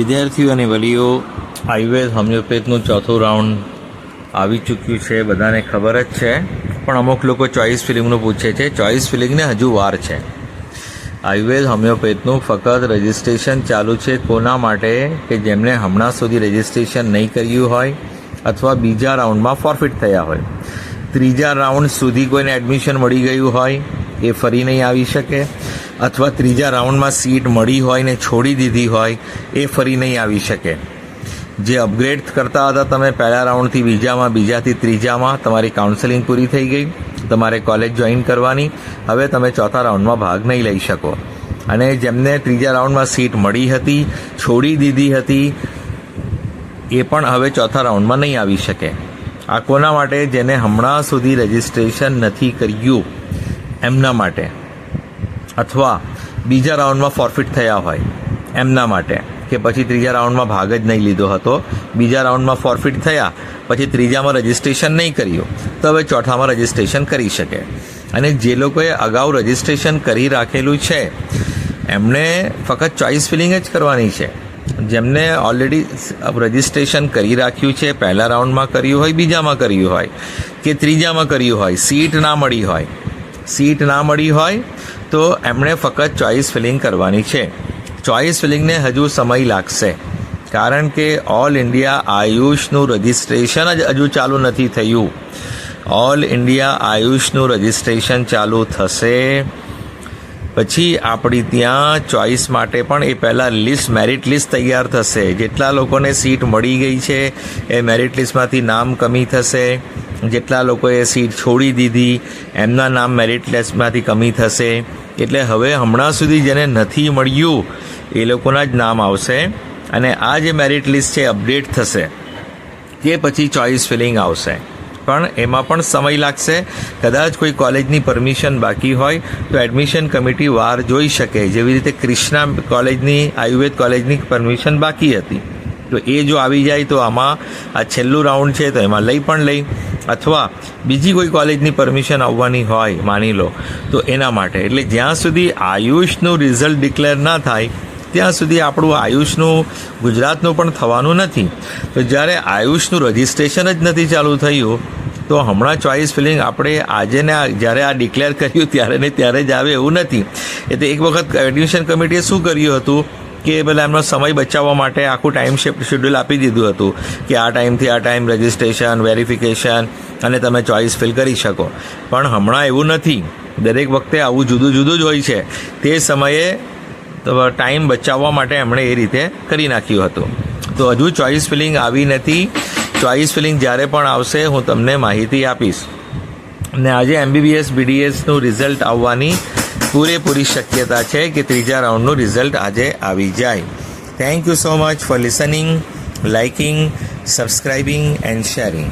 વિદ્યાર્થીઓ અને વલીઓ આયુર્વેદ, હોમિયોપેથનું ચોથું રાઉન્ડ આવી ચૂક્યું છે, બધાને ખબર જ છે. પણ અમુક લોકો ચોઈસ ફિલિંગનું પૂછે છે ચોઈસ ફિલિંગને હજુ વાર છે. આયુર્વેદ, હોમિયોપેથનું ફક્ત રજિસ્ટ્રેશન ચાલુ છે. કોના માટે? કે જેમણે હમણાં સુધી રજિસ્ટ્રેશન નહીં કર્યું હોય, અથવા બીજા રાઉન્ડમાં ફોરફિટ થયા હોય. ત્રીજા રાઉન્ડ સુધી કોઈને એડમિશન મળી ગયું હોય, એ ફરી નહીં આવી શકે. અથવા ત્રીજા રાઉન્ડમાં સીટ મળી હોય ને છોડી દીધી હોય, એ ફરી નહીં આવી શકે. જે અપગ્રેડ કરતા હતા તમે પહેલા રાઉન્ડથી બીજામાં, બીજાથી ત્રીજામાં, તમારી કાઉન્સેલિંગ પૂરી થઈ ગઈ. તમારે કોલેજ જોઈન કરવાની. હવે તમે ચોથા રાઉન્ડમાં ભાગ નહીં લઈ શકો. અને જેમને ત્રીજા રાઉન્ડમાં સીટ મળી હતી, છોડી દીધી હતી, એ પણ હવે ચોથા રાઉન્ડમાં નહીં આવી શકે. આ કોના માટે? જેને હમણાં સુધી રજિસ્ટ્રેશન નથી કર્યું. એમના માટે. અથવા બીજા રાઉન્ડમાં ફોરફિટ થયા હોય એમના માટે, કે પછી ત્રીજા રાઉન્ડમાં ભાગ જ નહીં લીધો હતો, બીજા રાઉન્ડમાં ફોરફિટ થયા, પછી ત્રીજામાં રજિસ્ટ્રેશન નહીં કર્યું, તો હવે ચોથામાં રજિસ્ટ્રેશન કરી શકે. અને જે લોકોએ અગાઉ રજિસ્ટ્રેશન કરી રાખેલું છે એમણે ફક્ત ચોઇસ ફિલિંગ જ કરવાની છે. જેમને ઓલરેડી રજિસ્ટ્રેશન કરી રાખ્યું છે, પહેલા રાઉન્ડમાં કર્યું હોય, બીજામાં કર્યું હોય, કે ત્રીજામાં કર્યું હોય સીટ ના મળી હોય સીટ ના મળી હોય તો એમણે ફક્ત ચોઈસ ફિલિંગ કરવાની છે. ચોઈસ ફિલિંગને હજુ સમય લાગશે. કારણ કે ઓલ ઇન્ડિયા આયુષનું રજિસ્ટ્રેશન જ હજુ ચાલુ નથી થયું. ઓલ ઇન્ડિયા આયુષનું રજિસ્ટ્રેશન ચાલુ થશે. પછી આપણી ત્યાં ચોઈસ માટે પણ એ પહેલાં લિસ્ટ, મેરિટ લિસ્ટ તૈયાર થશે. જેટલા લોકોને સીટ મળી ગઈ છે, એ મેરિટ લિસ્ટમાંથી નામ કમી થશે. જેટલા લોકોએ સીટ છોડી દીધી, એમના નામ મેરિટ લિસ્ટમાંથી કમી થશે. એટલે હવે હમણાં સુધી જેને નથી મળ્યું, એ લોકોના જ નામ આવશે. અને આ જે મેરિટ લિસ્ટ છે અપડેટ થશે તે પછી ચોઇસ ફિલિંગ આવશે. પણ એમાં પણ સમય લાગશે. કદાચ કોઈ કોલેજની પરમિશન બાકી હોય, તો એડમિશન કમિટી વાર જોઈ શકે. જેવી રીતે ક્રિષ્ના કોલેજની, આયુર્વેદ કોલેજની પરમિશન બાકી હતી. તો એ જો આવી જાય, તો આમાં આ છેલ્લું રાઉન્ડ છે, તો એમાં લઈ પણ લઈ. અથવા બીજી કોઈ કોલેજની પરમિશન આવવાની હોય, માની લો, તો એના માટે. એટલે જ્યાં સુધી આયુષનું રિઝલ્ટ ડિક્લેર ના થાય, ત્યાં સુધી આપણું આયુષનું, ગુજરાતનું પણ થવાનું નથી. તો જ્યારે આયુષનું રજિસ્ટ્રેશન જ નથી ચાલુ થયું, તો હમણાં ચોઈસ ફિલિંગ આપણે આજે ને જ્યારે આ ડિક્લેર કર્યું, ત્યારે ને ત્યારે જ આવે એવું નથી. એટલે એક વખત એડમિશન કમિટીએ શું કર્યું હતું? કે પેલા એમનો સમય બચાવવા માટે આખું ટાઈમ શેડ્યુલ આપી દીધું હતું કે આ ટાઈમથી આ ટાઈમ રજિસ્ટ્રેશન વેરિફિકેશન અને તમે ચોઇસ ફિલ કરી શકો. પણ હમણાં એવું નથી. દરેક વખતે આવું જુદું જુદું જ હોય છે. તે સમયે ટાઈમ બચાવવા માટે એમણે એ રીતે કરી નાખ્યું હતું. તો હજુ ચોઈસ ફિલિંગ આવી નથી. ચોઈસ ફિલિંગ જ્યારે પણ આવશે હું તમને માહિતી આપીશ. ને આજે એમબીબીએસ બીડીએસનું રિઝલ્ટ આવવાની પૂરેપૂરી શક્યતા છે કે ત્રીજા રાઉન્ડનું રિઝલ્ટ આજે આવી જાય. Thank you so much for listening liking subscribing and sharing